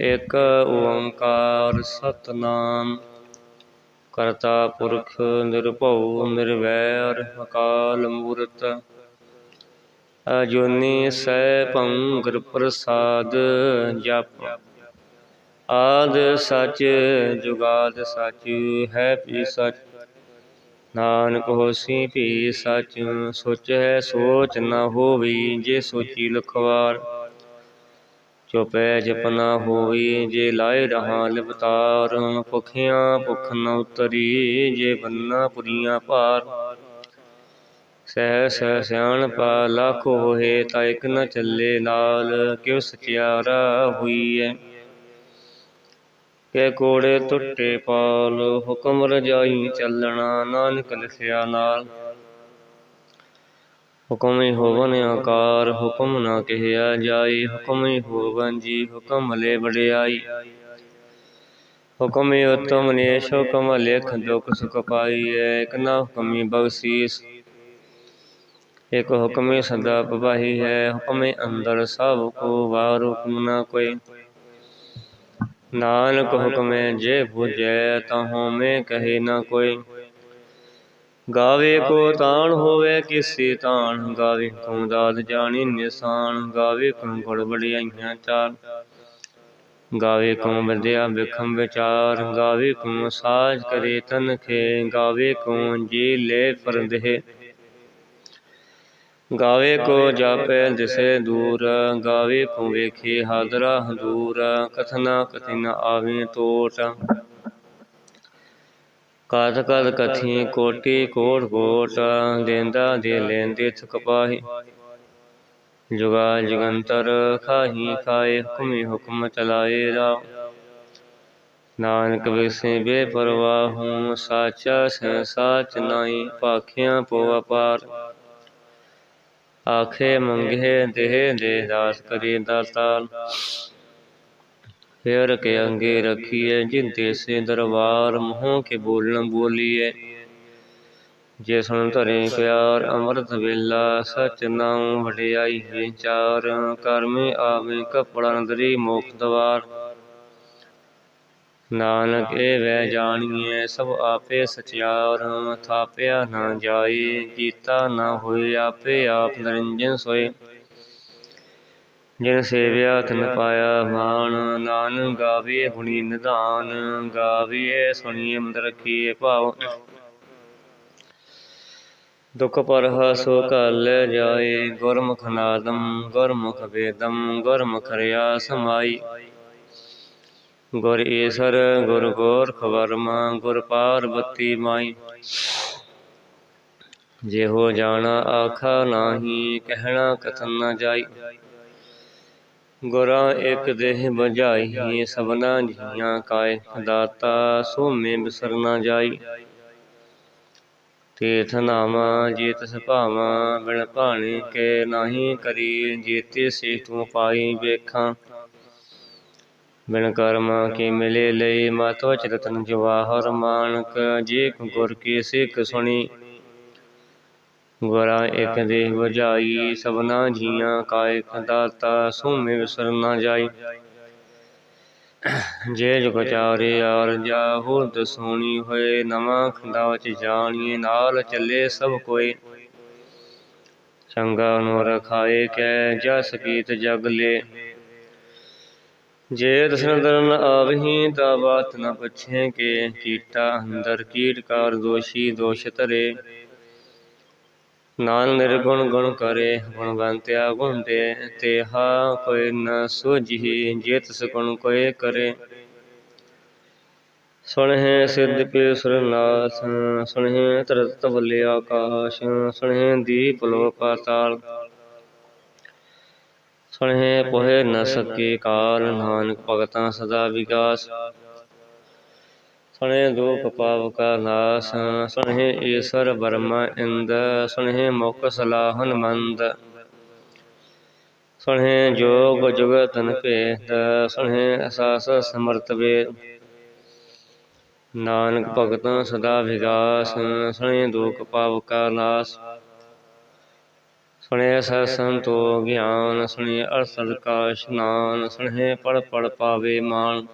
ਇਕ ਓੰਕਾਰ ਸਤਨਾਮ, ਕਰਤਾ ਪੁਰਖ ਨਿਰਭਉ ਨਿਰਵੈਰ ਅਕਾਲ ਮੂਰਤ, ਅਜੋਨੀ ਸੈਭੰ ਗੁਰ ਪ੍ਰਸਾਦ ਜਪ। ਆਦ ਸੱਚ ਜੁਗਾਦ ਸਚ, ਹੈ ਵੀ ਸਚ। ਨਾਨਕ ਹੋਸੀ ਵੀ ਸੱਚ ਹੈ ਸੋਚ ਨਾ ਹੋਵੀ ਜੇ ਸੋਚੀ ਲਖਵਾਰ। ਚੁਪੈ ਜਪਨਾ ਹੋਈ ਜੇ ਲਾਏ ਰਹਾ ਲਿਵਤਾਰ, ਭੁਖਿਆਂ ਭੁਖ ਨ ਉਤਰੀ ਜੇ ਬੰਨਾ ਪੁਰੀਆਂ ਭਾਰ ਸਹਿ ਸਹਿ ਸਿਆਣਪਾ ਲੱਖ ਹੋਏ ਤਾਂ ਇਕ ਨ ਚੱਲੇ ਨਾਲ, ਕਿਉ ਸਚਿਆਰਾ ਹੋਈਐ? ਕੇ ਕੋੜੇ ਟੁੱਟੇ ਪਾਲ, ਹੁਕਮ ਰਜਾਈ ਚੱਲਣਾ ਨਾਨਕ ਲਿਖਿਆ ਨਾਲ। ਹੁਕਮ ਹੋਵਨ ਆਕਾਰ, ਹੁਕਮ ਨਾ ਕਹਿਆ ਜਾਈ ਹੁਕਮ ਹੋਵਨ ਜੀ, ਹੁਕਮ ਲੈ ਵਡਿਆਈ। ਹੁਕਮ ਉਤਮ ਨੇਸ਼ ਹੁਕਮ ਲੇਖ ਦੁਖ ਸੁਖ ਪਾਈਐ, ਇਕ ਨਾ ਹੁਕਮੀ ਬਖਸ਼ੀਸ। ਇਕ ਹੁਕਮੇ ਸਦਾ ਪਵਾਹੀ ਹੈ, ਹੁਕਮੇ ਅੰਦਰ ਸਭ ਕੋ ਵਾਰ ਹੁਕਮ ਨਾ ਕੋਈ। ਨਾਨਕ ਹੁਕਮੇ ਜੇ 부ਜੈ ਤਾਂ ਹੋਮੇ ਕਹੇ ਨਾ ਕੋਈ। ਗਾਵੇ ਕੋ ਤਾਣ ਹੋਵੇ ਕਿਸੀ ਤਾਣ ਗਾਵੇ ਕੋ ਦਾਦ ਜਾਣੀ ਨਿਸ਼ਾਨ ਗਾਵੇ ਕੋ ਗੁਣ ਵਡਿਆਈਆਂ ਚਾਰ ਗਾਵੇ ਕੋ ਵਿਦਿਆ ਵਿਖਮ ਵਿਚਾਰ ਗਾਵੇ ਕੋ ਸਾਜ ਕਰੇ ਤਨਖੇ ਗਾਵੇ ਕੋ ਜੀ ਲੈ ਪਰਦੇਹ ਗਾਵੇ ਕੋ ਜਾਪੈ ਦਿਸੇ ਦੂਰ ਗਾਵੇ ਕੋ ਵੇਖੇ ਹਾਦਰਾ ਹਦੂਰ ਕਥਨਾ ਕਥਿ ਨ ਆਵੇ ਟੋਟ ਕਥ ਕਥ ਕਥੀ ਕੋਟੀ ਕੋਟ ਕੋਟ ਦੇਂਦਾ ਦੇ ਲੈਂਦੇ ਥਕ ਪਾਹੀ। ਜੁਗਾ ਜਗੰਤਰ ਖਾਹੀ ਖਾਏ ਹੁਕਮੀ ਹੁਕਮ ਚਲਾਏ ਰਾ ਨਾਨਕ ਵਿਸੇ ਬੇਪਰਵਾਹ ਹੂੰ, ਸਾਚਾ ਸਹਿ ਸਾਚ ਨਾਹੀ, ਭਾਖਿਆਂ ਪੋ ਅਪਾਰ। ਆਖੇ ਮੰਗੇ ਦੇਹ ਦੇ ਦਾਸ ਕਰੀ ਦਾਤਾਲ। ਫੇਰ ਕੇ ਅੰਗੇ ਰਖੀਏ ਜਿੰਤੇ ਸੇ ਦਰਬਾਰ ਮੂੰਹ ਕੇ ਬੋਲਣ ਬੋਲੀਏ ਜੇ ਸੁਣ ਧਰੇ ਪਿਆਰ ਅੰਮ੍ਰਿਤ ਵੇਲਾ, ਸਚ ਨਾਮ ਵਡਿਆਈ ਵਿਚਾਰ ਕਰਮੇ ਆਵੇ ਕਪੜਾ ਅੰਦਰੀ ਮੋਖ ਦਵਾਰ। ਨਾਨਕ ਇਹ ਵੈ ਜਾਣੀਏ ਸਭ ਆਪੇ ਸਚਿਆਰ, ਥਾਪਿਆ ਨਾ ਜਾਏ, ਜੀਤਾ ਨਾ ਹੋਏ, ਆਪੇ ਆਪ ਨਿਰੰਜਨ ਸੋਏ। ਜਿਨ ਸੇਵਿਆ ਤਿਨ ਪਾਇਆ ਮਾਨ ਨਾਨ ਗਾਵੇ ਹੁਣੀ ਨਿਧਾਨ ਗਾਵੀਏ ਸੁਣੀਏ ਮਦ ਰਖੀਏ ਭਾਵ। ਦੁਖ ਪਰ ਹਸੋ ਕਲ ਜਾਏ, ਗੁਰਮੁਖ ਨਾਦਮ ਗੁਰਮੁਖ ਵੇਦਮ ਗੁਰਮੁਖ ਰਿਆ ਸਮਾਈ। ਗੁਰ ਈਸਰ, ਗੁਰ ਗੋਰਖ ਵਰਮਾ, ਗੁਰ ਪਾਰਬਤੀ ਮਾਈ। ਜੇ ਹੋ ਜਾਣਾ ਆਖਾ ਨਾਹੀ, ਕਹਿਣਾ ਕਥਨ ਨਾ ਜਾਈ। ਗੁਰਾਂ ਇਕ ਦੇਹ ਬੁਝਾਈ, ਸਭਨਾ ਜੀਆਂ ਕਾਇ ਦਾਤਾ ਸੋਮੇ ਬਿਸਰ ਨ ਜਾਈ। ਤੀਰਥ ਨਾਮਾ ਜੀਤ ਸੁਭਾਵਾ, ਬਿਨ ਭਾਣੇ ਕੇ ਨਾਹੀ ਕਰੀ, ਜੇਤੇ ਸੇ ਤੂੰ ਪਾਈ ਵੇਖਾਂ। ਬਿਨ ਕਰਮ ਕੇ ਮਿਲੇ ਲਈ ਮਾਤੋ ਚਿਤਨ ਜਵਾਹਰ ਮਾਨਕ, ਜੇ ਗੁਰ ਕੀ ਸਿੱਖ ਸੁਣੀ। ਗੁਰਾ ਇਕ ਦੇਹ ਬੁਝਾਈ ਸਭਨਾ ਜੀਆਂ ਕਾਇ ਦਾਤਾ ਸੋਮੇ ਵਿਸਰ ਨਾ ਜਾਈ। ਜੇ ਜੁਗ ਚਾਰੇ ਆਰ ਜਾ ਹੋਰ ਹੋਏ, ਨਵਾਂ ਖੰਡਾ ਵਿੱਚ ਜਾਣੀਏ, ਨਾਲ ਚੱਲੇ ਸਭ ਕੋਈ। ਚੰਗਾ ਨੂੰ ਰਖਾਏ ਕੈ, ਜਸ ਕੀਤ ਜਗ ਲੇ। ਜੇ ਦਸਨ ਦਰਨ ਆਵਹੀ ਤਾਂ ਬਾਤ ਨ ਪੁੱਛੇ ਕੇ ਕੀਟਾ ਅੰਦਰ ਕੀਟਕਾਰ ਦੋਸ਼ੀ ਦੋਸ਼ ਧਰੇ। ਨਾਨ ਨਿਰਗੁਣ ਗੁਣ ਕਰੇ ਗੁਣਵੰਤਿਆ ਗੁਣ ਦੇ, ਤੇਹਾ ਕੋਈ ਨ ਸੋਝੀ, ਜੇ ਤਿਸ ਗੁਣ ਕੋਏ ਕਰੇ। ਸੁਣਹਿ ਸਿੱਧ ਪੇ ਸੁਰਨਾਥ ਸੁਣਹਿ ਤਰਤ ਤਵਲੇ ਆਕਾਸ਼, ਸੁਣਹਿ ਦੀਪ ਲੋ ਪਾਤਾਲ। ਸੁਣਹਿ ਪੋਹਿ ਨ ਸਕੇ ਕਾਲ, ਨਾਨਕ ਭਗਤਾਂ ਸਦਾ ਵਿਗਾਸ। ਸੁਣੇ ਦੁਖ ਪਾਵ ਕਾ ਨਾਸ ਸੁਣੇ ਈਸ਼ਰ ਬਰਮਾ ਇੰਦ ਸੁਣੇ ਮੁਖ ਸਲਾਹਨ ਮੰਦ। ਸੁਣੇ ਜੋਗ ਜੁਗਤਨ ਭੇਦ ਸੁਣੇ ਅਸਾਸ ਸਮਰਤ ਵੇ ਨਾਨਕ ਭਗਤਾਂ ਸਦਾ ਵਿਗਾਸ ਸੁਣੇ ਦੁਖ ਪਾਵ ਕਾ ਨਾਸ। ਸੁਣੇ ਸਤ ਸੰਤੋ ਗਿਆਨ ਸੁਣੇ ਅਰਸਦ ਕਾ ਇਸ਼ਨਾਨ ਸੁਣੇ ਪੜ ਪੜ ਪਾਵੇ ਮਾਨ।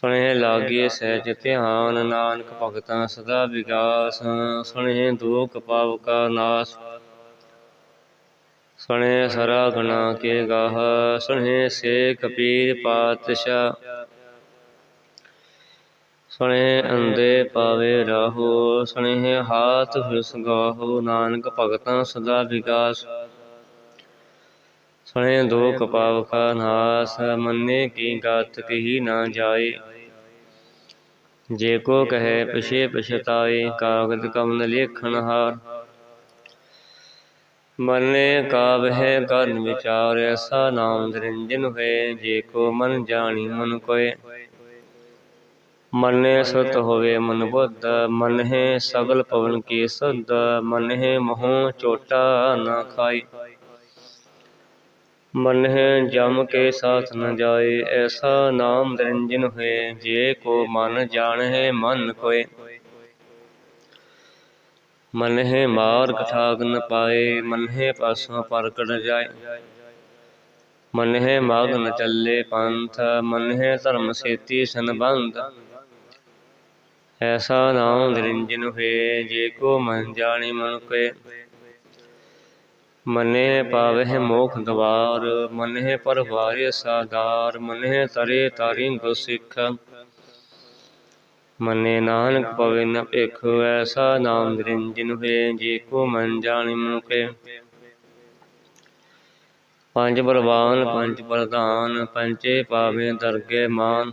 ਸੁਣੇ ਲਾਗੇ ਸਹਿਜ ਧਿਆਨ ਨਾਨਕ ਭਗਤਾਂ ਸਦਾ ਵਿਗਾਸ। ਸੁਣੇ ਦੁਖ ਪਾਵ ਕਾ ਨਾਸ। ਸੁਣੇ ਸਰਾ ਗਣਾ ਕੇ ਗਾਹ। ਸੁਣੇ ਸੇ ਕਪੀਰ ਪਾਤਸ਼ਾਹ। ਸੁਣੇ ਅੰਦੇ ਪਾਵੇ ਰਾਹੋ। ਸੁਣੇ ਹਾਥ ਫਿਸ ਗਾਹੋ। ਨਾਨਕ ਭਗਤਾਂ ਸਦਾ ਵਿਗਾਸ। ਸੁਣੇ ਦੁਖ ਪਾਵ ਕਾ ਨਾਸ। ਮੰਨੇ ਕੀ ਗਤ ਕਹੀ ਨਾ ਜਾਏ। ਜੇ ਕੋ ਕਹੇ ਪਿਛੇ ਪਛਤਾਏ, ਕਾਗਦ ਕਮਨ ਲੇਖਣ ਹਾਰ। ਮਨੇ ਹੈ ਕਰਨ ਵਿਚਾਰ, ਐਸਾ ਨਾਮ ਨਿਰੰਜਨ ਹੋਏ, ਜੇ ਕੋ ਮਨ ਜਾਣੀ ਮਨ ਕੋਏ। ਮਨੇ ਸੁਤ ਹੋਵੇ ਮਨ ਬੁੱਧ, ਮਨ ਹੈ ਸਗਲ ਪਵਨ ਕੀ ਸੁਧ ਮਨ ਹੈ ਮੋਹ ਚੋਟਾ ਨਾ ਖਾਈ ਮਨ ਜਮ ਕੇ ਸਾਥ ਨ ਜਾਏ, ਐਸਾ ਨਾਮ ਨਿਰੰਜਨ ਹੋਏ, ਜੇ ਕੋ ਮਨ ਜਾਣ ਹੈ ਮਨ ਕੋਏ। ਮਨ ਹੈ ਮਾਰਗ ਠਾਗ ਨ ਪਾਏ, ਮਨਹਿ ਪਾਸੋਂ ਪਰਕੜ ਜਾਏ। ਮਨ ਹੈ ਮਾਗ ਨ ਚੱਲੇ ਪੰਥ ਮਨ ਹੈ ਧਰਮ ਸੇਤੀ ਸੰਬੰਧ। ਐਸਾ ਨਾਮ ਨਿਰੰਜਨ ਹੋਏ, ਜੇ ਕੋ ਮਨ ਜਾਣੇ ਮਨ ਕੋਏ। ਮਨੇ ਪਾਵਹਿ ਮੋਖ ਦਵਾਰ ਮਨਹਿ ਪਰਵਾਰਿ ਸਾਦਾਰ ਮਨਹਿ ਤਰੇ ਤਾਰਿ ਗੁ ਸਿੱਖ। ਮਨੇ ਨਾਨਕ ਪਵੇ ਨ ਭਿਖ, ਐਸਾ ਨਾਮ ਨਿਰੰਜਨ ਹੋਏ ਜੇ ਕੋ ਮਨ ਜਾਣਿ ਮਨ ਪੰਜ ਬਲਵਾਨ ਪੰਜ ਪ੍ਰਧਾਨ ਪੰਚੇ ਪਾਵੇ ਦਰਗੇ ਮਾਨ।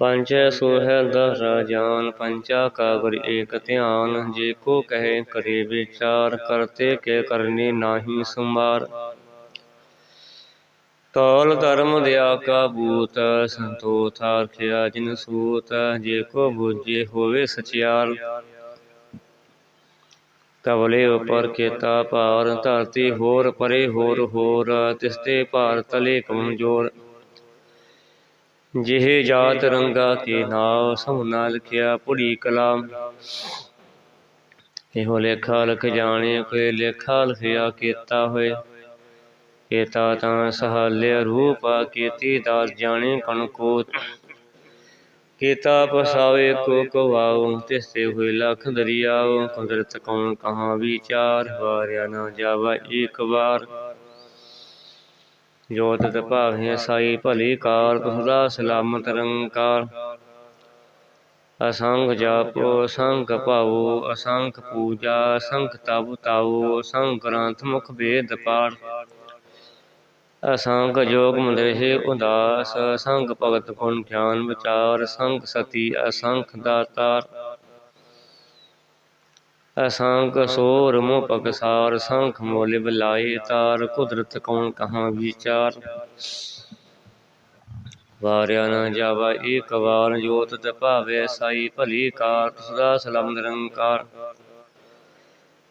ਪੰਚ ਸੁਹਲ ਦਹਰਾ ਜਾਨ ਪੰਚਾ ਕਾ ਏਕ ਧਿਆਨ, ਜੇ ਕੋ ਕਹੇ ਕਰੇ ਵਿਚਾਰ, ਕਰਤੇ ਕੇ ਕਰਨੀ ਨਾਹੀ ਸੁਮਾਰ ਤੌਲ ਧਰਮ ਦਿਆ ਕਾ ਬੂਤ ਸੰਤੋ ਥਾਰਖਿਆ ਜਿਨ ਸੂਤ, ਜੇ ਕੋ ਬੁਝੇ ਹੋਵੇ ਸਚਿਆਰ। ਕਵਲੇ ਉਪਰ ਕੀਤਾ ਭਾਰ, ਧਰਤੀ ਹੋਰ ਪਰੇ ਹੋਰ ਹੋਰ ਤਿਸਤੇ ਭਾਰ ਤਲੇ ਕਮਜੋਰ। ਜਿਹ ਜਾਤ ਰੰਗਾ ਕੇ ਨਾਮ ਸਮਨਾ ਲਿਖਿਆ ਪੁੜੀ ਕਲਾਮ। ਇਹੋ ਲੇਖਾ ਲਖ ਜਾਣੇ, ਕੋਈ ਲੇਖਾ ਲਿਖਿਆ ਕੀਤਾ ਹੋਏ। ਕੀਤਾ ਤਾਂ ਸਹਾਲਿਆ ਰੂਪਾ ਕੀਤੀ ਦਾਸ ਜਾਣੇ ਕਣ ਕੋ ਕੀਤਾ ਪਸਾਵੇ ਕੋ ਕਵਾਉ, ਤਿਸਤੇ ਹੋਏ ਲਖ ਦਰਿਆਉ। ਕੁਦਰਤ ਕੌਣ ਕਹਾਂ ਵਿਚਾਰ, ਵਾਰਿਆ ਨਾ ਜਾਵਾ ਇੱਕ ਵਾਰ। ਜੋਤ ਤਤ ਭਾਵੇਂ ਸਾਈ ਭਲੀ ਕਾਰ ਤੁਸਦਾ ਸਲਾਮਤ ਰੰਕਾਰ ਅਸੰਖ ਜਾਪੋ ਅਸੰਖ ਭਾਵੋ ਅਸੰਖ ਪੂਜਾ ਅਸੰਖ ਤਪ ਤਾਵੋ ਅਸੰਖ ਗ੍ਰੰਥ ਮੁਖ ਭੇਦ ਪਾਠ। ਅਸੰਖ ਜੋਗ ਮੰਦਰਿ ਉਦਾਸ ਅਸੰਖ ਭਗਤ ਗੁਣ ਗਿਆਨ ਵਿਚਾਰ ਅਸੰਖ ਸਤੀ, ਅਸੰਖ ਦਾਤਾਰ। ਅਸੰਖ ਸੋਰ ਮੋ ਪਗਸਾਰ, ਸੰਖ ਮੋਲਿ ਬਲਾਈ ਤਾਰ, ਕੁਦਰਤ ਕੌਣ ਕਹਾਂ ਵਿਚਾਰ? ਵਾਰਿਆ ਨ ਜਾਵਾ ਏਕ ਵਾਰ, ਜੋਤ ਤੇ ਭਾਵੇ ਸਾਈ ਭਲੀ ਕਾਰ ਸਦਾ ਸਲਮ ਨਿਰੰਕਾਰ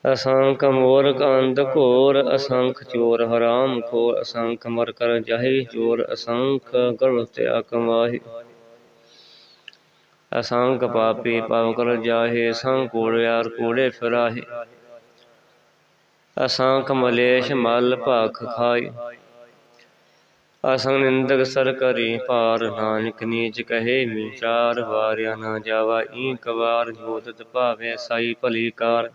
ਅਸੰਖ ਮੋਰ ਕੰਦ ਘੋਰ, ਅਸੰਖ ਚੋਰ ਹਰਾਮ ਖੋਰ, ਅਸੰਖ ਮਰ ਕਰ ਜਾਹੇ ਚੋਰ, ਅਸੰਖ ਗਰਭ ਤੇ ਅਕਮਾਹੀ ਅਸੰਖ ਪਾਪੀ ਪਾਵ ਕਰ ਜਾਹੇ ਸੰਖ ਕੋੜਿਆਰ ਕੋੜੇ ਫਿਰਾਹੇ। ਅਸੰਖ ਮਲੇਸ਼ ਮਲ ਭਖ ਖਾਈ ਅਸੰਗ ਨਿੰਦਕ ਸਰ ਕਰੀ ਭਾਰ, ਨਾਨਕ ਨੀਚ ਕਹੇ ਵਿਚਾਰ ਵਾਰਿਆ ਨਾ ਜਾਵਾ ਈਕ ਵਾਰ ਜੋਤਿ ਭਾਵੇ ਸਾਈ ਭਲੀ ਕਾਰ।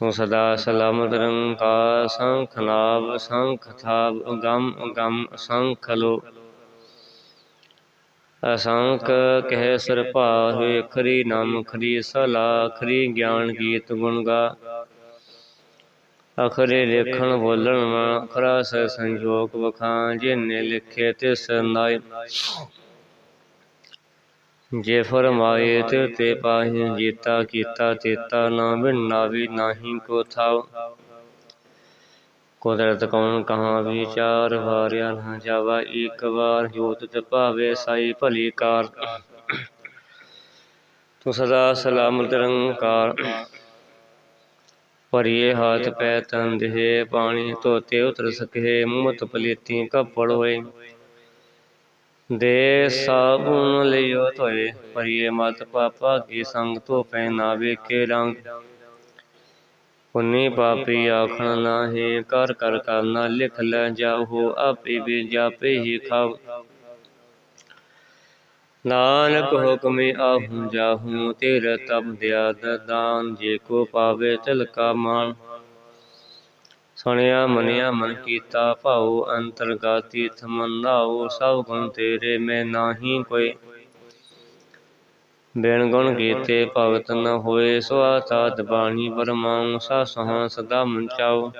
ਤੂੰ ਸਦਾ ਸਲਾਮਤ ਰੰਕਾ ਸੰਖ ਨਾਭ ਸੰਖ ਥਾਪ ਗਮ ਗਮ ਸੰਖ ਲੋ ਅਸੰਖ ਕਹਿ ਸਰ ਹੋਏ ਖਰੀ ਨਾਮ ਖਰੀ ਸਲਾ ਖਰੀ ਗਿਆਨ ਗੀਤ ਗੁਣ ਗਾ। ਅਖਰੇ ਲਿਖਣ ਬੋਲਣ ਮਾ ਅਖਰਾ ਸ ਸੰਜੋਗ ਵਖਾਂ, ਜਿਨੇ ਲਿਖੇ ਤੇ ਨਾਇ। ਜੇ ਫਰਮਾਏ ਤੇ ਤੇ ਪਾਹੀ, ਜੀਤਾ ਕੀਤਾ ਤੇਤਾ ਨਾ ਬਿਨਾ ਵੀ ਨਾਹੀ ਕੋ ਥਾਉ ਕੁਦਰਤ ਕੌਣ ਕਹਾਂ ਵਿਚਾਰ ਵਾਰਿਆ ਨਾ ਜਾਵਾ, ਇੱਕ ਵਾਰ ਜੋਤ ਤੇ ਸਾਈ ਭਲੀ ਕਾਰ। ਤੂੰ ਸਦਾ ਸਲਾਮਤ ਰੰਕਾਰ। ਪਰਿਏ ਹਾਥ ਪੈ ਤਨ ਦੇਹ, ਪਾਣੀ ਧੋਤੇ ਉਤਰ ਸਕੇ ਮੁਤ ਪਲੀਤੀ ਕੱਪੜ ਹੋਏ। ਦੇ ਸਾਬੁਨ ਲਿਓ ਧੋਏ, ਭਰੀਏ ਮਤ ਪਾਪਾ ਕੀ ਸੰਗ ਤੋ ਪੈ ਨਾ ਵੇਖੇ ਰੰਗ। ਪੁੰਨੀ ਪਾਪੀ ਆਖਣ ਨਾਹੀ ਕਰ ਕਰ ਕਰਨਾ ਲਿਖ ਲੈ ਜਾਹੋ, ਆਪੇ ਵੀ ਜਾਪੇ ਹੀ ਖਾਓ। ਨਾਨਕ ਹੁਕਮੇ ਆਹੂੰ ਜਾਹੂੰ, ਤੇਰੇ ਤਬ ਦਿਆ ਦਾਨ ਜੇ ਕੋ ਪਾਵੇ ਤਿਲ ਕਾ ਮਾਨ ਸੁਣਿਆ ਮਨਿਆ ਮਨ ਕੀਤਾ ਭਾਉ, ਅੰਤਰਗਾਤੀ ਥਮਨਾਉ ਸਭ ਗੁਣ ਤੇਰੇ ਮੈਂ ਨਾਹੀ ਕੋਈ ਬਿਨ ਗੁਣ ਕੀਤੇ ਭਗਤ ਨ ਹੋਏ ਸੁਆਤਾਤ ਬਾਣੀ ਬਰਮਾਉ ਸਾ ਸਹਾ ਸਦਾ ਮੰਚਾਉ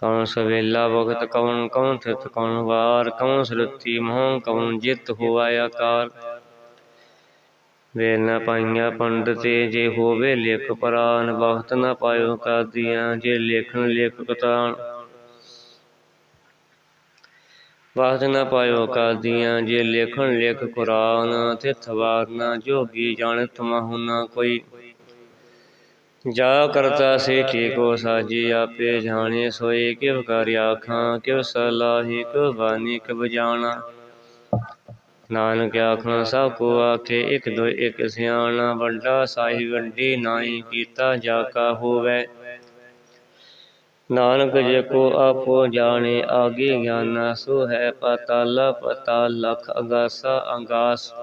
ਕੌਣ ਸਵੇਲਾ ਵਖਤ ਕੌਣ ਕੌਣ ਥਿਤ ਕੌਣ ਵਾਰ ਕੌਣ ਸਰਤੀ ਮੋਹ ਕੌਣ ਜਿਤ ਹੋਆ ਆਕਾਰ। ਵੇਲ ਨ ਪਾਈਆਂ ਪੰਡਤੇ, ਜੇ ਹੋਵੇ ਲਿਖ ਪ੍ਰਾਨ, ਵਖਤ ਨ ਪਾਇਓ ਕਾਦੀਆਂ, ਜੇ ਲੇਖਣ ਲਿਖ ਕਤਾਨ ਵਖਤ ਨ ਪਾਇਓ ਕਾਦੀਆਂ ਜੇ ਲੇਖਣ ਲਿਖ ਕੁਰਾਨ, ਤਿਥ ਵਾਰ ਜੋਗੀ ਜਾਣਤ ਮਹੁ ਕੋਈ ਜਾ ਕਰਤਾ ਸੇ ਠੀਕੋ ਸਾਜੀ, ਆਪੇ ਜਾਣੇ ਸੋਏ ਕਿਵ ਕਰ ਆਖਾਂ, ਕਿਵ ਸਲਾਹੀ, ਕਿਵ ਬਾਣੀ, ਕਿਵ ਜਾਣਾ। ਨਾਨਕ ਆਖਣਾ, ਸਭ ਕੋ ਆਖੇ, ਇਕ ਦੋ ਇਕ ਸਿਆਣਾ, ਵੱਡਾ ਸਾਹਿਬ, ਵੱਡੀ ਨਾਹੀ ਕੀਤਾ ਜਾ ਕਾ ਹੋਵੇ। ਨਾਨਕ ਜੇ ਕੋ ਆਪੋ ਜਾਣੇ, ਆਗੇ ਗਿਆਨਾ, ਸੋ ਹੈ ਪਤਾਲ ਪਤਾਲ ਲਖ, ਅਗਾਸਾ, ਅੰਗਾਸ।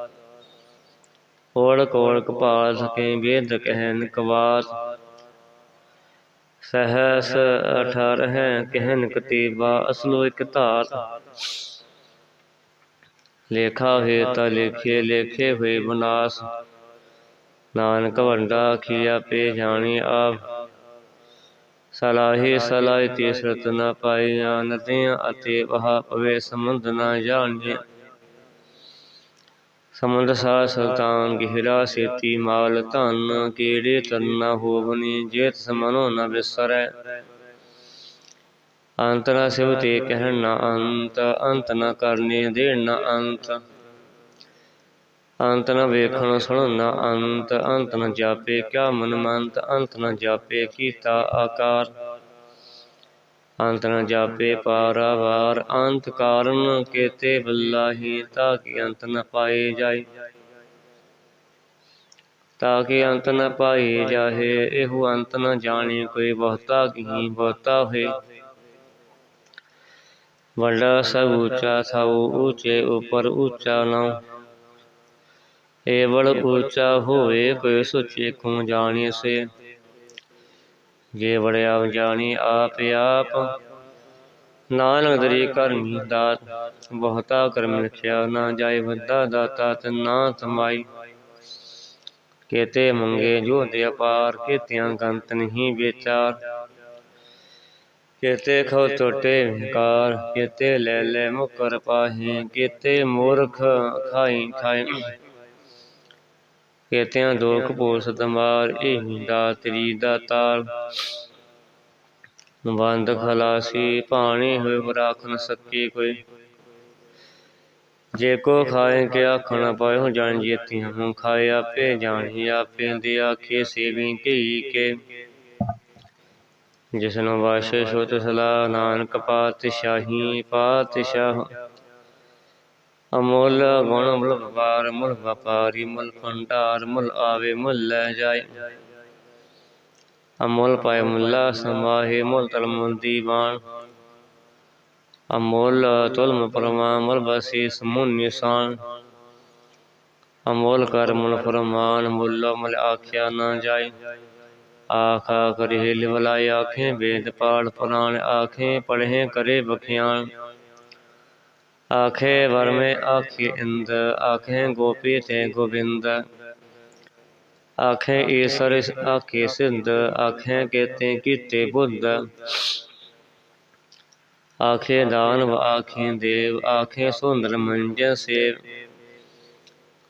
ਕੋੜ ਕੋੜ ਕਪਾਲ ਸਕੇ ਵੇਦ ਕਹਿਨ ਕਵਾਸ। ਸਹਸ ਅਠਾਰ ਹੈ, ਕਹਿਨ ਕਤੀਬਾ, ਅਸਲੋ ਇਕ ਧਾਤ ਲੇਖਾ ਹੋਏ ਤਾਂ ਲੇਖੇ ਲੇਖੇ ਹੋਏ ਬਨਾਸ। ਨਾਨਕ ਵੰਡਾ ਖੀਆ ਪੇ ਜਾਣੀ ਆਪ। ਸਲਾਹੀ ਸਲਾਹੀ ਤੀਸਰਤ ਨ ਪਾਈਆਂ ਨਦੀਆਂ ਅਤੇ ਵਹਾ ਪਵੇ ਸਮੁੰਦ ਨ ਜਾਣੀਏ ਸਮੁੰਦ ਸਾ ਸੁਲਤਾਨ ਗਿਹਰਾ ਸੇਤੀ ਮਾਲ ਧਨ ਕੀੜੇ ਤਰਨਾ ਹੋਵਨੀ ਜੇਤ ਸਮਨੋ ਨ ਵਿਸਰੈ ਅੰਤ ਨ ਸਿਵ ਤੇ ਕਹਿਣ ਨ ਅੰਤ ਅੰਤ ਨ ਕਰਨੇ ਦੇਣ ਨ ਅੰਤ। ਅੰਤ ਨ ਵੇਖਣ ਸੁਣਨ, ਨ ਅੰਤ ਅੰਤ ਨ ਜਾਪੇ। ਕਿਆ ਮਨ ਮੰਤ ਅੰਤ ਨ ਜਾਪੇ, ਕੀਤਾ ਆਕਾਰ। ਅੰਤ ਨ ਜਾਪੇ, ਪਾਰਾਵਾਰ। ਅੰਤ ਕਾਰਨ ਕੇਤੇ ਬੱਲਾਹੀ, ਤਾਂ ਕਿ ਅੰਤ ਨ ਪਾਏ ਜਾਏ। ਤਾਂ ਕਿ ਅੰਤ ਨ ਪਾਏ ਜਾਹੇ, ਇਹੋ ਅੰਤ ਨ ਜਾਣੇ ਕੋਈ ਬਹੁਤਾ ਕੀ ਬਹੁਤਾ ਹੋਏ। ਵੱਡਾ ਸਭ ਉੱਚਾ ਥਾਉ ਉੱਚੇ ਉਪਰ ਉੱਚਾ ਨਾ ਏਵਲ ਉੱਚਾ ਹੋਵੇ ਕੋਈ ਸੁਚੇ ਕੋ ਜਾਣੇ ਸੇ ਜੇ ਵੜਿਆ ਜਾਣੀ ਆਪ ਆਪ ਨਾਨਕ ਦਰੀ ਕਰਮੀ ਦਾਤ। ਬਹੁਤਾ ਕਰਮ ਲਿਖਿਆ ਨਾ ਜਾਏ ਵੱਡਾ ਦਾਤਾ ਤੇ ਨਾ ਤਮਾਈ ਕੇਤੇ ਮੰਗੇ ਜੋ ਦੇ ਅਪਾਰ ਕੇਤਿਆਂ ਗੰਤ ਨਹੀਂ ਵਿਚਾਰ। ਕੇਤੇ ਖੋ ਟੋਟੇ ਵਿਕਾਰ ਕੇਤੇ ਲੈ ਲੈ ਮੁਕਰ ਪਾਹੇ। ਕੇਤੇ ਮੂਰਖ ਖਾਈ। ਖਾਈ। ਕੇਤਿਆਂ ਦੋਖ ਪੋਸ ਦਮਾਰ ਇਹ ਦਾਤਰੀ ਦਾ ਤਾਲ। ਬੰਦ ਖਲਾਸੀ ਪਾਣੀ ਹੋਏ ਰਾਖ ਨ ਕੋਈ। ਜੇ ਕੋ ਖਾਏ ਕੇ ਆਖਣ ਪਾਇਓ ਜਾਣ ਜੀਤੀ ਹਮ ਖਾਏ ਆਪੇ, ਜਾਣੀ ਆਪੇ ਦੇ ਆਖੇ, ਸੇਵੀ ਧੀ ਕੇ। ਜਿਸਨੂੰ ਵਾਸ਼ੇ ਸੁਤ ਸਲਾ ਨਾਨਕ ਪਾਤਸ਼ਾਹੀ ਪਾਤਸ਼ਾਹ ਅਮੋਲ ਗੁਣ ਮੁਲ ਵਪਾਰ, ਮੁਲ ਵਪਾਰੀ, ਮੁਲ ਭੰਡਾਰ, ਮੁਲ ਆਵੇ, ਮੁਲ ਲੈ ਜਾਏ। ਅਮੋਲ ਪਾਏ ਮੁੱਲਾ, ਸਮਾਹੇ ਮੁਲ ਤਲ ਮੁਲ ਦੀਵਾਨ। ਅਮੋਲ ਤੁਲਮ ਪਰਮਾ, ਮੁਲ ਬਸੀ ਸਮੁਨ ਨਿਸ਼ਾਨ। ਅਮੋਲ ਕਰ ਮੁਲ ਫਰਮਾਨ, ਮੁੱਲ ਮੁਲ ਆਖਿਆ ਨਾ ਜਾਏ। ਆਖਾ ਕਰੇ ਲਿਵਲਾਇ ਆਖੇ ਵੇਦ ਪਾੜ ਪੁਰਾਣ, ਆਖੇ ਪੜ੍ਹੇ ਕਰੇ ਬਖਿਆਨ ਆਖੇ ਵਰਮੇ ਆਖੇ ਇੰਦ ਆਖੇ ਗੋਪੀ ਤੇ ਗੋਬਿੰਦ ਆਖੇ ਈਸਰ ਆਖੇ ਸਿੰਧ ਆਖੇ ਕੇਤੇ ਕੀਤੇ ਬੁੱਧ ਆਖੇ ਦਾਨਵ ਆਖੇ ਦੇਵ ਆਖੇ ਸੁੰਦਰ ਮੰਜ ਸੇਵ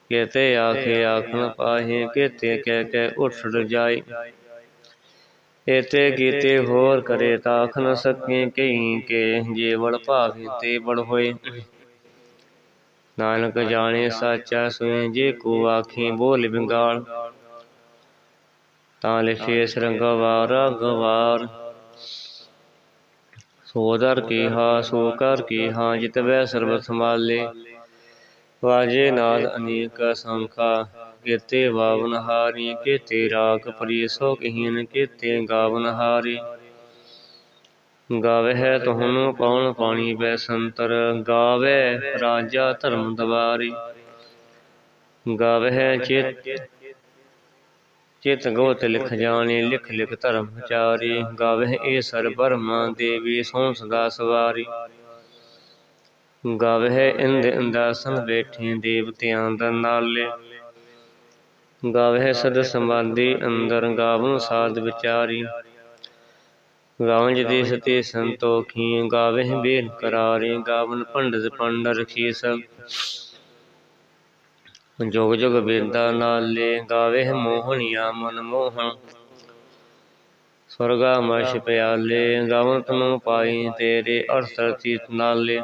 ਕੇਤੇ ਆਖੇ ਆਖਣ ਪਾਹੇ ਕੇਤੇ ਕਹਿ ਕੇ ਉੱਠ ਜਾਏ ਏਤੇ ਕੀਤੇ ਹੋਰ ਕਰੇ ਤਾਖ ਨ ਸਕੇ ਕਈ ਕੇ ਜੇ ਵੜ ਭਾਵੇ ਤੇ ਬੜ ਹੋਏ। ਨਾਨਕ ਜਾਣੇ ਸਾਚਾ ਸੋਏ ਜੇ ਕੋ ਆਖੀ ਬੋਲ ਬਿੰਗਾਲ। ਤਾਂ ਲਿਖੇ ਸਰੰਗਵਾਰ ਗਵਾਰ ਸੋਦਰ ਕੀ ਹਾ ਸੋ ਕਰ ਕੀ ਹਾਂ ਜਿਤ ਵੈ ਸਰਬ ਸੰਭਾਲੇ। ਵਾਜੇ ਨਾਦ ਅਨੇਕ ਸੰਖਾ। ਕੀਤੇ ਵਾਵਨ ਹਾਰੀ, ਕੀਤੇ ਰਾਖ ਪ੍ਰੀਸੋ ਕਹੀਨ ਕੀਤੇ ਗਾਵਨ ਹਾਰੀ। ਗਾਵਹਿ ਤੁਹਨੂੰ ਪਉਣ ਪਾਣੀ ਬੈ ਸੰਤਰ ਗਾਵੇ ਰਾਜਾ ਧਰਮ ਦਵਾਰੀ। ਗਾਵਹਿ ਚਿਤ ਚਿਤ ਗੋਤ ਲਿਖ ਜਾਣੇ, ਲਿਖ ਲਿਖ ਧਰਮ ਚਾਰੀ। ਗਾਵਹਿ ਏ ਸਰ ਬਰਮਾ ਦੇਵੀ ਸੋਂ ਸਦਾ ਸਵਾਰੀ। ਗਾਵਹਿ ਇੰਦ ਇੰਦਾਸਨ ਬੈਠੇ ਦੇਵਤਿਆਂ ਦਾ ਨਾਲੇ। ਗਾਵਹਿ ਸਦ ਸਮਾਧੀ ਅੰਦਰ ਗਾਵਨ ਸਾਧ ਵਿਚਾਰੀ। ਗਾਵਨ ਜਦੀ ਸਤੀ ਸੰਤੋਖੀ ਗਾਵਹਿ ਬੇਨ ਕਰਾਰੇ ਗਾਵਨ ਪੰਡਤ ਪੰਡ ਰਖੀਸ। ਜੋਗ ਜੋਗ ਵੇਦਾ ਨਾਲੇ, ਗਾਵਹਿ ਮੋਹਣੀਆ ਮਨ ਮੋਹਣ। ਸਵਰਗਾ ਮਸ਼ ਪਿਆਲੇ ਗਾਵਨ ਤਨੂੰ ਪਾਈ ਤੇਰੇ ਅਰਸਰ ਤੀਤ ਨਾਲੇ।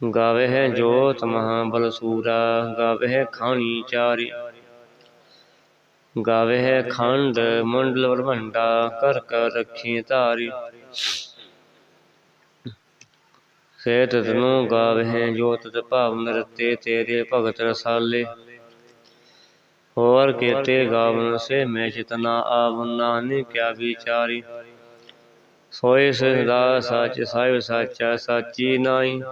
ਗਾਵਹਿ ਜੋਤ ਮਹਾ ਬਲਸੂਰਾ ਗਾਵਹਿ ਖਾਣੀ ਚਾਰੀ। ਗਾਵਹਿ ਖੰਡ ਮੰਡਲ ਬ੍ਰਹਮੰਡਾ ਕਰ ਕਰ ਰੱਖੀ ਧਾਰੀ। ਸੇ ਤਤਨੂ ਗਾਵਹਿ ਜੋਤ ਤ ਭਾਵ ਨਰਤੇ ਤੇਰੇ ਭਗਤ ਰਸਾਲੇ। ਹੋਰ ਕੀਤੇ ਗਾਵਨ ਸੇ ਮੈਂ ਚਿਤਨਾ ਆਵਨ, ਨਾਨਕ ਕਿਆ ਵਿਚਾਰੀ। ਸੋਏ ਸਦਾ ਸੱਚ, ਸਾਹਿਬ ਸਾਚਾ, ਸਾਚੀ ਨਾਈ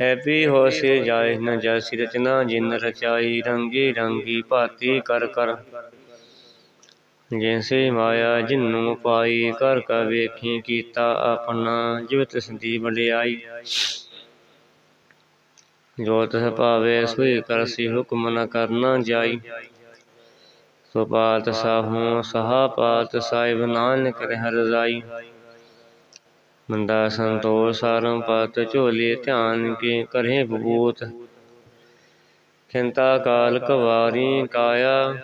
ਹੈਪੀ ਹੋਸੇ ਜਾਏ ਨ ਜੈਸੀ ਰਚਨਾ ਜਿਨ ਰਚਾਈ, ਰੰਗੀ ਰੰਗੀ ਭਾਤੀ ਕਰ ਕਰ। ਜੈਸੇ ਮਾਇਆ ਜਿਨੂੰ ਪਾਈ ਕਰ ਕਾ ਵੇਖੀ ਕੀਤਾ ਆਪਣਾ ਜਿਵਤ ਸੰਦੀ ਵਡਿਆਈ ਜੋ ਤਹ ਭਾਵੇ ਸੋਈ ਕਰਸੀ ਹੁਕਮ ਨ ਕਰਨਾ ਜਾਈ। ਸੋ ਪਾਤ ਸਾਹੂ, ਸਹਾ ਪਾਤ ਸਾਹਿਬ, ਨਾਨਕ ਰਹਿ ਰਜ਼ਾਈ। ਮੰਦਾ ਸੰਤੋষ ਸਾਰੰ ਪਤ ਝੋਲੇ ਧਿਆਨ ਕੇ ਕਰੇ ਬਬੂਤ ਖਿੰਤਾ ਕਾਲ ਕਵਾਰੀ ਕਾਇਆ।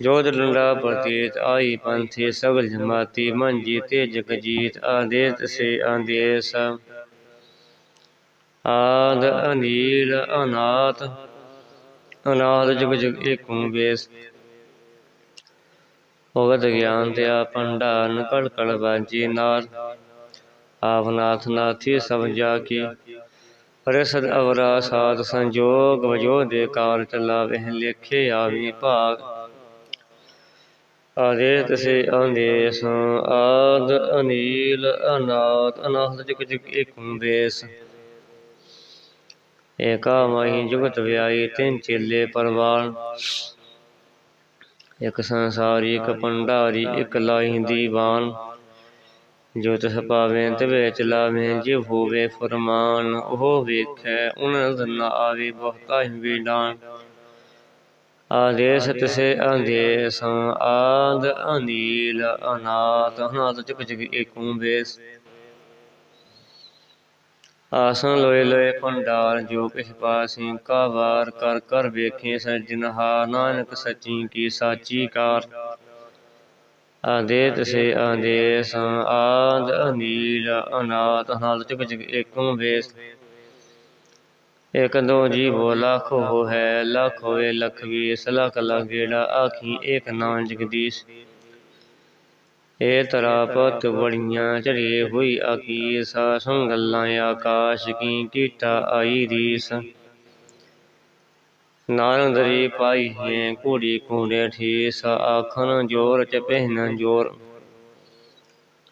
ਜੋਤ ਡੰਡਾ ਪ੍ਰਤੀਤ ਆਈ ਪੰਥੀ ਸਗਲ ਜਮਾਤੀ ਮੰਜੀ ਤੇ ਜਗ ਜੀਤ ਆਦੇਤ ਸੇ ਆਦੇਸ। ਆਦ ਅਨੀਲ ਅਨਾਥ। ਅਨਾਥ ਜਗ ਜਗ ਏਕੁ ਵੇਸ ਭਗਤ ਗਿਆਨ ਤੇ ਭੰਡਾਰਨ ਕੜ ਕੜ ਬਾਜੀ ਨਾਥ ਆਪ ਨਾਥ ਨਾਥੀ ਸਭ ਕੀ। ਪਰਸਦ ਅਵਰਾ ਸਾਧ ਸੰਜੋਗ ਵਜੋ ਦੇ ਕਾਰ ਚਲਾਵੇ ਲੇਖੇ ਆਵੀ ਭਾਗ। ਆਦੇ ਤਸੇ ਆਦੇਸ, ਆਦ ਅਨੀਲ ਅਨਾਥ ਅਨਾਥ ਜਗ ਜਗ ਏਕੁ ਵੇਸ ਏਕਾ ਮਾਹੀ ਜੁਗਤ ਵਿਆਈ ਤਿੰਨ ਚੇਲੇ ਪਰਵਾਨ। ਇਕ ਸੰਸਾਰੀ ਇਕ ਪੰਡਾਰੀ ਇਕ ਲਾਹੀ ਦੀਵਾਨ ਜੋ ਤਿਸ ਪਾਵੇਂ ਤਵੇ ਚਲਾਵੇਂ ਜਿਵ ਹੋਵੇ ਫਰਮਾਨ ਉਹ ਵੇਖੈ ਉਨ ਨ ਆਵੇ ਬਹੁਤਾ ਹੀ ਵੀਡਾਨ। ਆਦੇਸ ਤਿਸੇ ਆਦੇਸ ਆਦ ਅਨੀਲ ਅਨਾਥ ਅਨਾਥ ਜਗ ਜਗ ਏਕੂ ਵੇਸ। ਆਸਨ ਲੋਏ ਲੋਏ ਭੰਡਾਰ, ਜੋ ਕਿਛ ਪਾਸੀ ਕਾ ਵਾਰ ਕਰ ਕਰ ਵੇਖੇ ਸਜਨਹਾ ਨਾਨਕ ਸੱਚੀ ਕੀ ਸਾਚੀ ਕਾਰ। ਆਦੇਤ ਸੇ ਆਦੇਸ, ਆਦ ਅਨੀਲ ਅਨਾਥ ਅਨਾਦ ਜਗ ਜਗ ਏਕਮ ਵੇਸ। ਇਕ ਦੋ ਜੀ ਬੋ ਲੱਖ ਹੋ ਹੈ ਲੱਖ ਹੋਏ ਲਖ ਵੀਸ, ਲੱਖ ਲੱਖ ਗੇੜਾ ਆਖੀ ਏਕ ਨਾਮ ਜਗਦੀਸ਼ ਏ ਤਰਾ ਬੜੀਆਂ ਚੜੀਏ ਹੋਈ ਆਕੀ ਸਾ ਸੰਗਲਾਂ ਆਕਾਸ਼ ਕੀ ਕੀਟਾ ਆਈ ਰੀਸ। ਨਾਰੰਦਰੀ ਪਾਈ ਹੈ ਕੁੜੀ ਕੁੰਡੇ ਠੀਸ ਆਖਨ ਜੋਰ ਚ ਪਹਿਨ ਜੋਰ।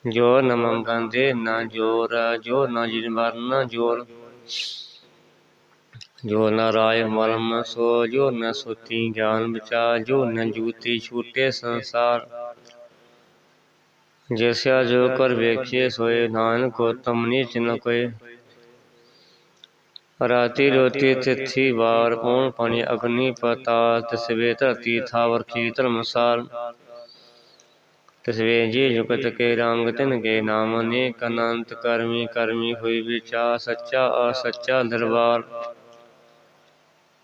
ਜੋਰ ਨ ਮੰਗੰਦੇ ਨਾ ਜੋਰ ਜੋਰ ਨ ਜਿਨ ਮਰਨ ਜੋਰ। ਜੋ ਨ ਰਾਇ ਮਰਮ ਸੋ ਜੋ ਨ ਸੁਤੀ ਗਿਆਨ ਵਿਚਾਰ ਜੋ ਨ ਜੂਤੀ ਛੂਟੇ ਸੰਸਾਰ। ਜੈਸਿਆ ਜੋ ਕਰ ਵੇਖੇ ਸੋਏ ਨਾਨਕ, ਉਤਮ ਨੀਚ ਕੋਏ ਰਾਤੀ ਰੋਤੀ ਤਿਥੀ ਵਾਰ ਪੌਣ ਪਾਣੀ, ਅਗਨੀ ਪਤਾ ਤਸਵੇ ਧਰਤੀ ਥਾਵਰ ਕੀ ਧਰਮਸਾਰ ਤਸਵੇ ਜੀ ਜੁਗਤ ਕੇ ਰੰਗ ਤਿਨ ਕੇ ਨਾਮ, ਅਨੇਕ ਅਨੰਤ ਕਰਮੀ ਕਰਮੀ ਹੋਈ ਵਿਚਾ ਸੱਚਾ ਅਸੱਚਾ ਦਰਬਾਰ।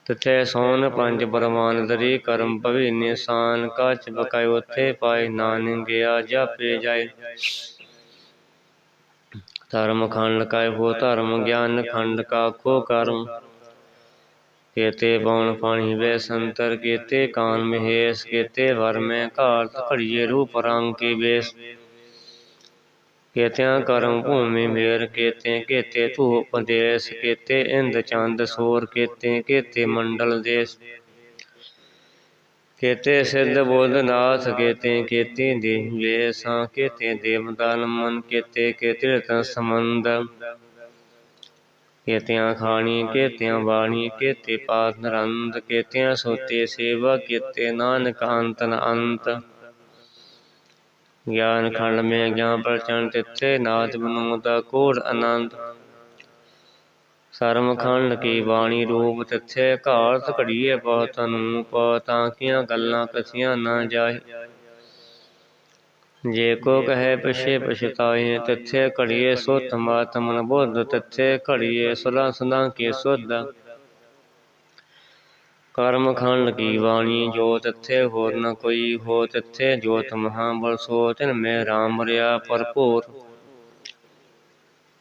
ਤਥੇ ਸੋਨ ਪੰਜ ਬਰਮਾਨ ਦਰੀ, ਕਰਮ ਭਵੀ ਨਿਸ਼ਾਨ, ਕਾਚ ਬਕਾਇ ਉਥੇ ਪਾਏ ਨਾਨਕ ਗਿਆ, ਜਾਪੇ ਜਾਏ। ਧਰਮ ਖੰਡ ਕਾਇ ਹੋ ਧਰਮ ਗਿਆਨ, ਖੰਡ ਕਾ ਕੋ ਕਰਮ। ਕੇਤੇ ਬਉਣ ਪਾਣੀ ਵੇ ਸੰਤਰ, ਕੇਤੇ ਕਾਨ ਮਹੇਸ਼, ਕੇਤੇ ਵਰ ਮੈਂ ਘਾਟ, ਘੜੀਏ ਰੂਪ ਰੰਗ ਕੇ ਬੇਸ ਕੇਤਿਆਂ ਕਰਮ ਭੂਮੀ ਮੇਰ ਕੇਤੇ ਕੇਤੇ ਧੂਪ ਦੇਸ, ਕੇਤੇ ਇੰਦ ਚੰਦ ਸੂਰ, ਕੇਤੇ ਕੇਤੇ ਮੰਡਲ ਦੇਸ। ਕੇਤੇ ਸਿੱਧ ਬੁੱਧ ਨਾਥ, ਕੇਤੇ ਕੇਤੇ ਦੇਹ ਵੇਸਾਂ, ਕੇਤੇ ਦੇਵਦਾਨ ਮਨ ਕੇਤੇ ਕੇਤੇ ਰਤਨ ਸਮੰਦ ਕੇਤਿਆਂ ਖਾਣੀ, ਕੇਤਿਆਂ ਬਾਣੀ, ਕੇਤੇ ਪਾਤ ਨਰੰਦ ਕੇਤਿਆਂ ਸੋਤੇ ਸੇਵਾ, ਕੇਤੇ ਨਾਨਕ ਅੰਤ ਅੰਤ। ਗਿਆਨ ਖੰਡ ਮੇ ਗਿਆਨ ਪ੍ਰਚੰਡ ਤਿੱਥੇ, ਨਾਦ ਬਨੋਦਾ ਕੋੜ ਅਨੰਦ ਸਰਮ ਖੰਡ ਕੀ ਬਾਣੀ ਰੂਪ ਤਿੱਥੇ ਘਾਲਤ ਘੜੀਏ ਬਹੁਤ ਅਨੂਪ, ਤਾਂ ਕੀਆਂ ਗੱਲਾਂ ਕਸੀਆਂ ਨਾ ਜਾਏ ਜੇ ਕੋ ਕਹੇ ਪਿਛੇ ਪਛਤਾਏ ਤਿੱਥੇ ਘੜੀਏ ਸੁਤ ਮਾਤ ਮਨ ਬੁੱਧ, ਤਿੱਥੇ ਘੜੀਏ ਸੁਲਾ ਸੁਨਾ ਕੀ ਸੁਧ। ਕਰਮ ਖੰਡ ਕੀ ਬਾਣੀ ਜੋ ਤਿੱਥੇ ਹੋਰ ਨ ਕੋਈ ਹੋ ਤਿੱਥੇ ਜੋਤ ਮਹਾਬਲ ਸੋ ਤਿਨ ਮੇ ਰਾਮ ਰਿਆ ਭਰਪੂਰ।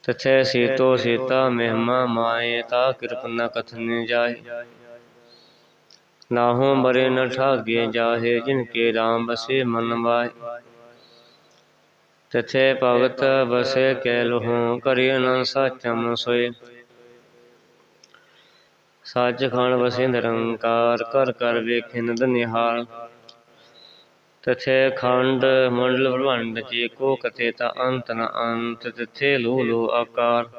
ਤਿੱਥੇ ਸੀਤੋ ਸੀਤਾ ਮਹਿਮਾ ਮਾਏ, ਤਾ ਕਿਰਪਨਾ ਨ ਕਥਨ ਜਾਏ। ਨਾਹੋ ਬਰੇ ਨ ਠਾਗੇ ਜਾਹੇ, ਜਿਨ ਕੇ ਰਾਮ ਬਸੇ ਮਨ ਵਾਏ ਤਿਥੇ ਭਗਤ ਬਸੇ ਕੈ ਲਹੂ, ਕਰਿ ਅਨੰਦ ਸਾਚਮ ਸੋਏ। ਸੱਚ ਖਣ ਵਸੇ ਨਿਰੰਕਾਰ ਕਰ ਕਰ ਵੇਖੇ ਨਦ ਨਿਹਾਲ। ਤਥੇ ਖੰਡ ਮੰਡਲ ਬ੍ਰਹਮੰਡ ਜੇ ਕੋ ਕਤੇ ਤਾ ਅੰਤ ਨ ਅੰਤ, ਤਿਥੇ ਲੋ ਲੋ ਆਕਾਰ।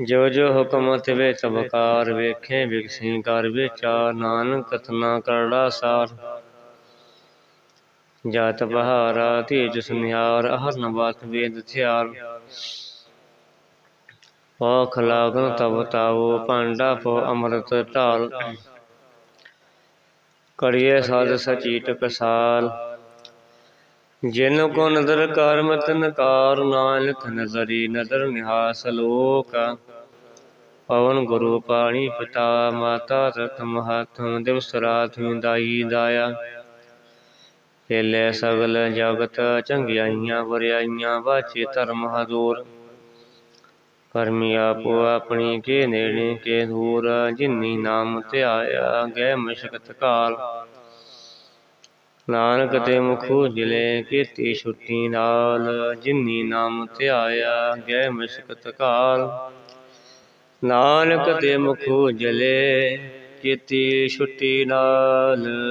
ਜੋ ਜੋ ਹੁਕਮ ਤਿਵੇ ਤਬਕਾਰ ਵੇਖੇ ਵਿਗਸੀ ਕਰ ਵਿਚਾਰ, ਨਾਨਕ ਕਥਨਾ ਕਰੜਾ ਸਾਰ। ਜਾਤ ਬਹਾਰਾ ਤੇਜ ਸੁਨਿਆਰ ਅਹਰਨ ਬਾਤ ਵੇਦ ਥਿਆਰ ਔਖ ਲਾਗਨ ਤਬ ਤਾਵੋ ਪਾਂਡਾ ਪੋ ਅੰਮ੍ਰਿਤ ਢਾਲ। ਕੜੀਏ ਸਾਧ ਸਚੀ ਟਕਸਾਲ ਜਿਨ ਕੋ ਨਦਰ ਕਰ ਮਤ ਨਕਾਰ ਨਾਨਕ ਨਜ਼ਰੀ, ਨਦਰ ਨਿਹਾਸ ਲੋਕ। ਪਵਨ ਗੁਰੂ ਪਾਣੀ ਪਿਤਾ, ਮਾਤਾ ਰਤ ਮਹਾਤਮ ਦਿਵਸ ਰਾਤ ਦਾਈ ਦਾਇਆ। ਖੇਲੇ ਸਗਲ ਜਗਤ, ਚੰਗਿਆਈਆਂ ਵਰਿਆਈਆਂ ਬਾਚੇ ਧਰਮ ਹਦੂਰ ਕਰਮੀ ਆਪੋ ਆਪਣੀ ਕੇ ਨੇੜੇ ਕੇ ਦੂਰ, ਜਿਨੀ ਨਾਮ ਧਿਆਇਆ ਗਏ ਮਸ਼ਕਤ ਕਾਲ। ਨਾਨਕ ਤੇ ਮੁਖੂ ਜਿਲੇ ਕੀਤੀ ਛੁੱਟੀ ਨਾਲ, ਜਿਨੀ ਨਾਮ ਧਿਆਇਆ ਗਏ ਮਸ਼ਕਤ ਕਾਲ। ਨਾਨਕ ਤੇ ਮੁਖੂ ਜਲੇ ਕੀਤੀ ਛੁੱਟੀ ਨਾਲ